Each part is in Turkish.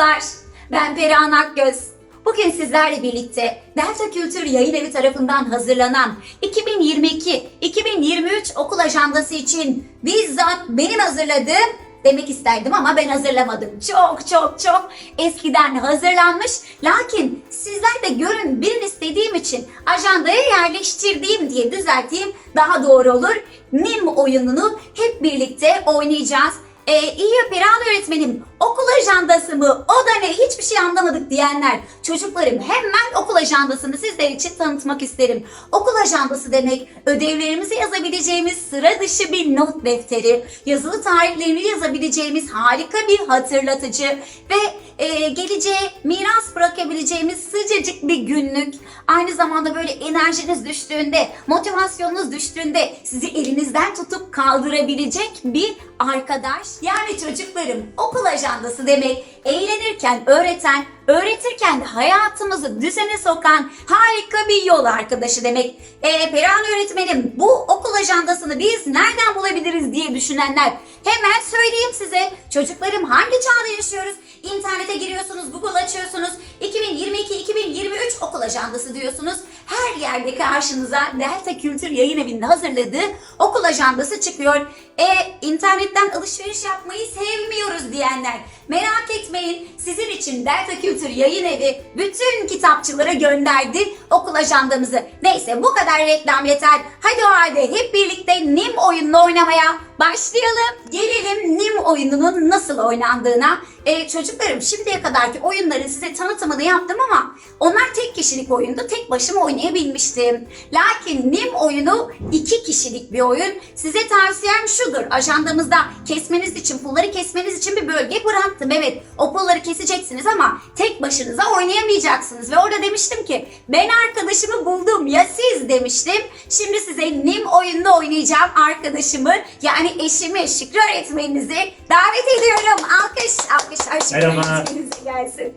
çocuklar. Ben Perihan Akgöz. Bugün sizlerle birlikte Delta Kültür Yayın Evi tarafından hazırlanan 2022-2023 okul ajandası için bizzat benim hazırladığım demek isterdim ama ben hazırlamadım. Çok çok çok eskiden hazırlanmış. Lakin sizler de görün bir istediğim için ajandaya yerleştirdiğim diye düzelteyim daha doğru olur. NIM oyununu hep birlikte oynayacağız. Ee, iyi Perihan öğretmenim okul ajandası mı o da ne hiçbir şey anlamadık diyenler çocuklarım hemen okul ajandasını sizler için tanıtmak isterim. Okul ajandası demek ödevlerimizi yazabileceğimiz sıra dışı bir not defteri, yazılı tarihlerini yazabileceğimiz harika bir hatırlatıcı ve e, geleceğe miras bırakabileceğimiz sıcacık bir günlük. Aynı zamanda böyle enerjiniz düştüğünde, motivasyonunuz düştüğünde sizi elinizden tutup kaldırabilecek bir arkadaş. Yani çocuklarım okul ajandası demek eğlenirken öğreten, öğretirken de hayatımızı düzene sokan harika bir yol arkadaşı demek. Ee, Perihan öğretmenim bu okul ajandasını biz nereden bulabiliriz diye düşünenler hemen söyleyeyim size. Çocuklarım hangi çağda yaşıyoruz? İnternete giriyorsunuz, Google açıyorsunuz. 2022-2023 okul ajandası diyorsunuz. Her yerde karşınıza Delta Kültür Yayın Evi'nde hazırladığı okul ajandası çıkıyor. E internetten alışveriş yapmayı sevmiyoruz diyenler. Merak etmeyin sizin için Delta Kültür Yayın Evi bütün kitapçılara gönderdi okul ajandamızı. Neyse bu kadar reklam yeter. Hadi o halde hep birlikte NIM oyununu oynamaya başlayalım. Gelelim NIM oyununun nasıl oynandığına. E, çocuklarım şimdiye kadarki oyunların size tanıtımını yaptım ama onlar tek kişilik oyundu. Tek başıma oynayabilmiştim. Lakin NIM oyunu iki kişilik bir oyun. Size tavsiyem şudur. Ajandamızda kesmeniz için, pulları kesmeniz için bir bölge bıraktım. Evet o pulları keseceksiniz ama tek başınıza oynayamayacaksınız. Ve orada demiştim ki ben arkadaşımı buldum ya siz demiştim. Şimdi size NIM oyununu oynayacağım arkadaşımı yani eşimi Şükrü öğretmeninizi davet ediyorum. Alkış, alkışlar Şükrü Merhaba. öğretmenimize gelsin.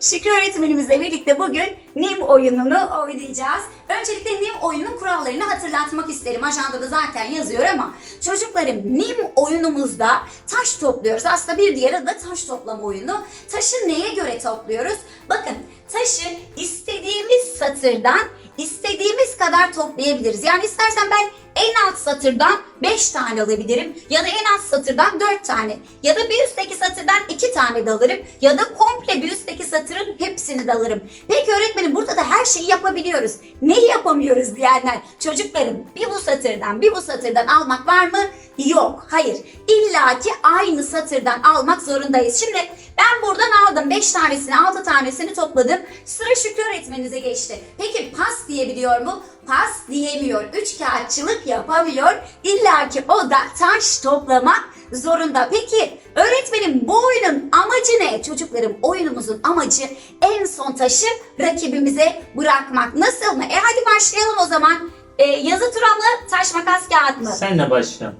Şükrü öğretmenimizle birlikte bugün NIM oyununu oynayacağız. Öncelikle NIM oyunun kurallarını hatırlatmak isterim. Ajandada zaten yazıyor ama çocuklarım NIM oyunumuzda taş topluyoruz. Aslında bir diğer adı da taş toplama oyunu. Taşı neye göre topluyoruz? Bakın taşı istediğimiz satırdan istediğimiz kadar toplayabiliriz. Yani istersen ben en alt satırdan 5 tane alabilirim ya da en alt satırdan 4 tane ya da bir üstteki satırdan 2 tane de alırım ya da komple bir üstteki satırın hepsini de alırım. Peki öğretmenim burada da her şeyi yapabiliyoruz. Neyi yapamıyoruz diyenler çocuklarım bir bu satırdan bir bu satırdan almak var mı? Yok. Hayır. İlla ki aynı satırdan almak zorundayız. Şimdi ben buradan aldım 5 tanesini 6 tanesini topladım. Sıra Şükrü öğretmeninize geçti. Peki pas diyebiliyor mu? Pas diyemiyor. Üç kağıtçılık yapamıyor. İlla ki o da taş toplamak zorunda. Peki öğretmenim bu oyunun amacı ne? Çocuklarım oyunumuzun amacı en son taşı rakibimize bırakmak. Nasıl mı? E hadi başlayalım o zaman. E, yazı tura mı? Taş makas kağıt mı? Senle başla.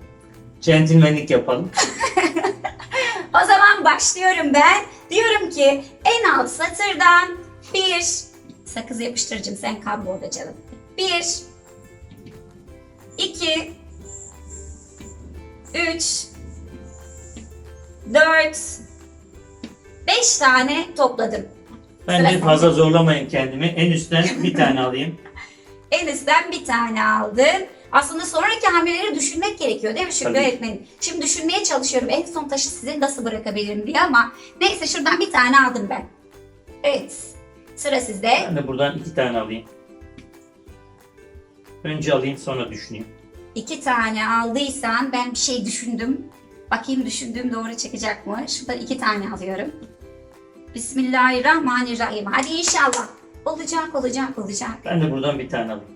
Centilmenlik yapalım. O zaman başlıyorum ben. Diyorum ki en alt satırdan bir sakız yapıştırıcım sen kaybolda canım. Bir iki üç dört beş tane topladım. Ben Sıra de fazla zorlamayın kendimi. En üstten bir tane alayım. En üstten bir tane aldın. Aslında sonraki hamleleri düşünmek gerekiyor değil mi Şükrü Tabii. öğretmenim? Şimdi düşünmeye çalışıyorum en son taşı size nasıl bırakabilirim diye ama neyse şuradan bir tane aldım ben. Evet. Sıra sizde. Ben de buradan iki tane alayım. Önce alayım sonra düşüneyim. İki tane aldıysan ben bir şey düşündüm. Bakayım düşündüğüm doğru çıkacak mı? Şuradan iki tane alıyorum. Bismillahirrahmanirrahim. Hadi inşallah. Olacak, olacak, olacak. Ben de buradan bir tane alayım.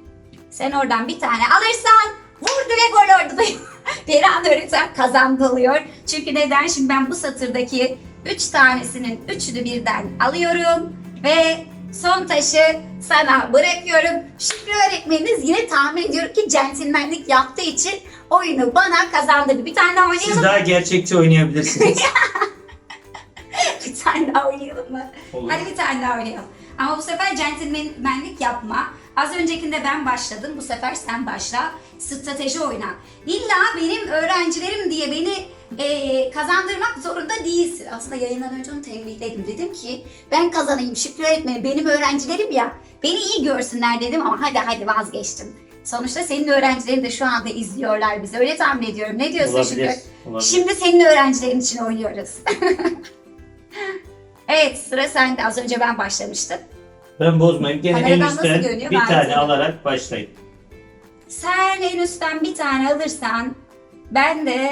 Sen oradan bir tane alırsan vurdu ve gol oldu. Perihan öğretmen kazandı oluyor. Çünkü neden? Şimdi ben bu satırdaki üç tanesinin üçünü birden alıyorum ve son taşı sana bırakıyorum. Şükrü öğretmeniniz yine tahmin ediyorum ki centilmenlik yaptığı için oyunu bana kazandırdı. Bir tane daha oynayalım Siz mı? daha gerçekçi oynayabilirsiniz. Bir tane daha oynayalım mı? Olur. Hadi bir tane daha oynayalım. Ama bu sefer centilmenlik yapma. Az öncekinde ben başladım. Bu sefer sen başla. Strateji oyna. İlla benim öğrencilerim diye beni e, kazandırmak zorunda değilsin. Aslında yayından önce onu tembihledim. Dedim ki ben kazanayım Şükrü öğretmenim. Benim öğrencilerim ya. Beni iyi görsünler dedim ama hadi hadi vazgeçtim. Sonuçta senin öğrencilerin de şu anda izliyorlar bizi. Öyle tahmin ediyorum. Ne diyorsun Olabilir. Şükrü? olabilir. Şimdi senin öğrencilerin için oynuyoruz. evet sıra sende. Az önce ben başlamıştım. Ben bozmayayım. Gene en Kameradan nasıl üstten görünüyor? bir Ben tane size- alarak başlayın. Sen en üstten bir tane alırsan ben de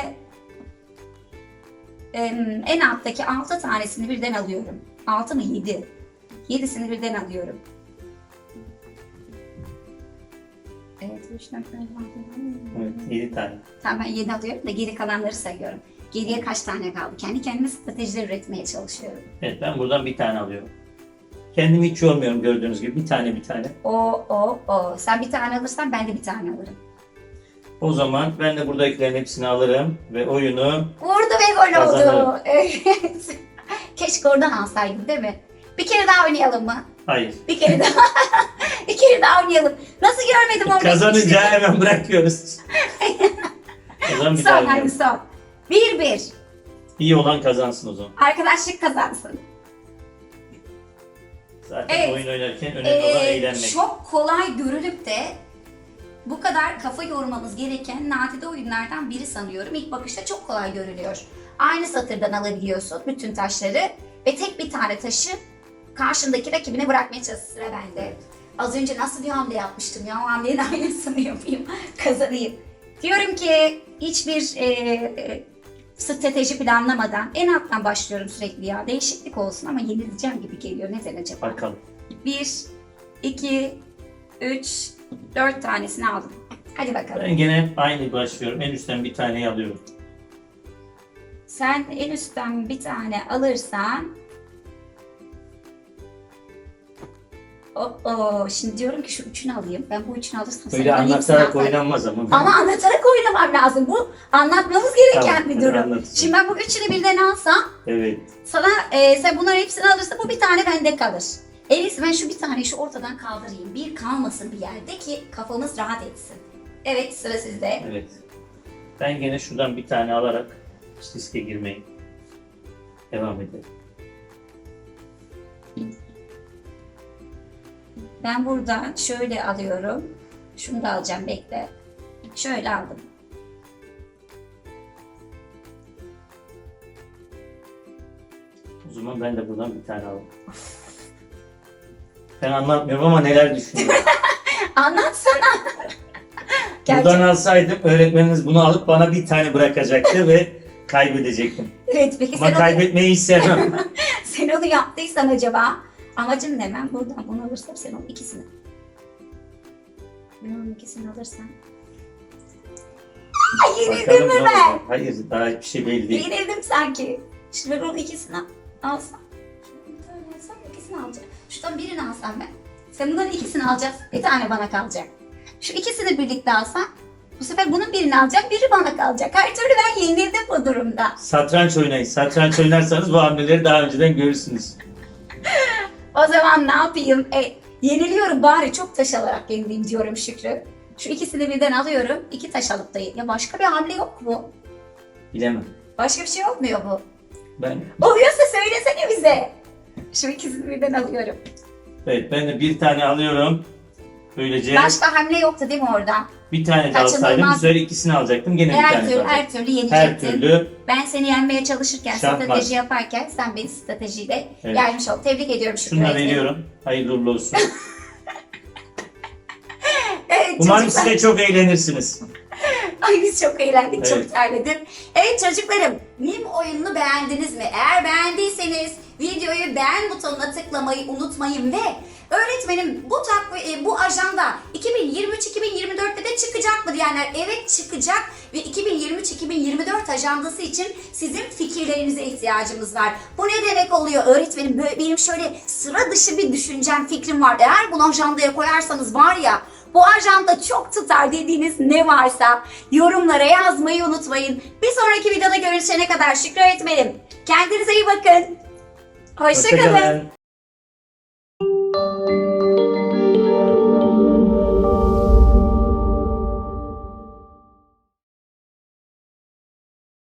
em, en alttaki altı tanesini birden alıyorum. Altı mı? Yedi. Yedisini birden alıyorum. Evet, üç, dört, beş, altı, Evet, 7 tane. Tamam ben yedi alıyorum da geri kalanları sayıyorum. Geriye kaç tane kaldı? Kendi kendime stratejiler üretmeye çalışıyorum. Evet ben buradan bir tane alıyorum. Kendimi hiç yormuyorum gördüğünüz gibi. Bir tane bir tane. O, o, o. Sen bir tane alırsan ben de bir tane alırım. O zaman ben de buradakilerin hepsini alırım ve oyunu Vurdu ve gol oldu. Kazanırım. Evet. Keşke oradan alsaydın değil mi? Bir kere daha oynayalım mı? hayır. Bir kere daha. bir kere daha oynayalım. Nasıl görmedim orada? Kazanınca hemen bırakıyoruz. o zaman bir daha Son hadi oynayalım. son. Bir bir. İyi olan kazansın o zaman. Arkadaşlık kazansın. Zaten Evet. oyun oynarken önemli olan Ee, eğlenmek. çok kolay görülüp de bu kadar kafa yormamız gereken nadide oyunlardan biri sanıyorum. İlk bakışta çok kolay görülüyor. Aynı satırdan alabiliyorsun bütün taşları ve tek bir tane taşı karşındaki rakibine bırakmaya çalış. Sıra bende. Az önce nasıl bir hamle yapmıştım ya? O hamlenin aynısını yapayım, kazanayım. Diyorum ki hiçbir e, e, strateji planlamadan en alttan başlıyorum sürekli ya. Değişiklik olsun ama yenileceğim gibi geliyor. Neden acaba? Bakalım. 1, 2, 3, 4 tanesini aldım. Hadi bakalım. Ben gene aynı başlıyorum. En üstten bir taneyi alıyorum. Sen en üstten bir tane alırsan... Oo, şimdi diyorum ki şu üçünü alayım. Ben bu üçünü alırsam Böyle hepsini anlatarak oynanmaz ama. Ama anlatarak oynamam lazım. Bu anlatmamız gereken Tamam, bir durum. anlat. Şimdi ben bu üçünü birden alsam Evet. sana e, sen bunların hepsini alırsa bu bir tane bende kalır. En iyisi ben şu bir taneyi şu ortadan kaldırayım. Bir kalmasın bir yerde ki kafamız rahat etsin. Evet sıra sizde. Evet. Ben gene şuradan bir tane alarak riske girmeyin. Devam edelim. Ben buradan şöyle alıyorum. Şunu da alacağım bekle. Şöyle aldım. O zaman ben de buradan bir tane alayım. Ben anlatmıyorum ama neler düşünüyorum. Anlatsana. Buradan alsaydım öğretmeniniz bunu alıp bana bir tane bırakacaktı ve kaybedecektim. Evet peki Ama sen onu, kaybetmeyi hiç sevmem. sen onu yaptıysan acaba amacın ne? Ben buradan bunu alırsam sen onun ikisini. Ben onun ikisini alırsam. Ay yenildim mi ben? Hayır daha hiçbir şey belli değil. Yenildim sanki. Şimdi ben onun ikisini alsam. Şuradan bir tane alsam ikisini alacağım. Şuradan birini alsam ben. Sen bunların ikisini alacaksın. Bir tane bana kalacak. Şu ikisini birlikte alsam. Bu sefer bunun birini alacak, biri bana kalacak. Her türlü ben yenildim bu durumda. Satranç oynayın. Satranç oynarsanız bu hamleleri daha önceden görürsünüz. O zaman ne yapayım? E, yeniliyorum bari çok taş alarak yenileyim diyorum Şükrü. Şu ikisini birden alıyorum. iki taş alıp da ya başka bir hamle yok mu? Bilemem. Başka bir şey olmuyor bu. Ben Oluyorsa söylesene bize. Şu ikisini birden alıyorum. evet ben de bir tane alıyorum. Böylece Başka hamle yoktu değil mi orada? Bir tane de alsaydım bu sefer ikisini alacaktım. Gene bir Her tane türlü, her türlü Her yenecektin. türlü Ben seni yenmeye çalışırken, Şart strateji yaparken sen beni stratejiyle Evet. yenmiş ol. Tebrik ediyorum Şükrü. şunu da veriyorum. Hayırlı uğurlu olsun. Evet, Umarım çocuklar. siz de çok eğlenirsiniz. Ay biz çok eğlendik, çok Evet. terledim. Evet çocuklarım, Mim oyununu beğendiniz mi? Eğer beğendiyseniz videoyu beğen butonuna tıklamayı unutmayın ve öğretmenim e, bu ajanda 2023-2024'te de çıkacak mı diyenler evet çıkacak ve 2023-2024 ajandası için sizin fikirlerinize ihtiyacımız var. Bu ne demek oluyor öğretmenim? Benim şöyle sıra dışı bir düşüncem, fikrim var. Eğer bunu ajandaya koyarsanız var ya bu ajanda çok tutar dediğiniz ne varsa yorumlara yazmayı unutmayın. Bir sonraki videoda görüşene kadar Şükrü öğretmenim. Kendinize iyi bakın. Hoşçakalın. Hoşçakalın.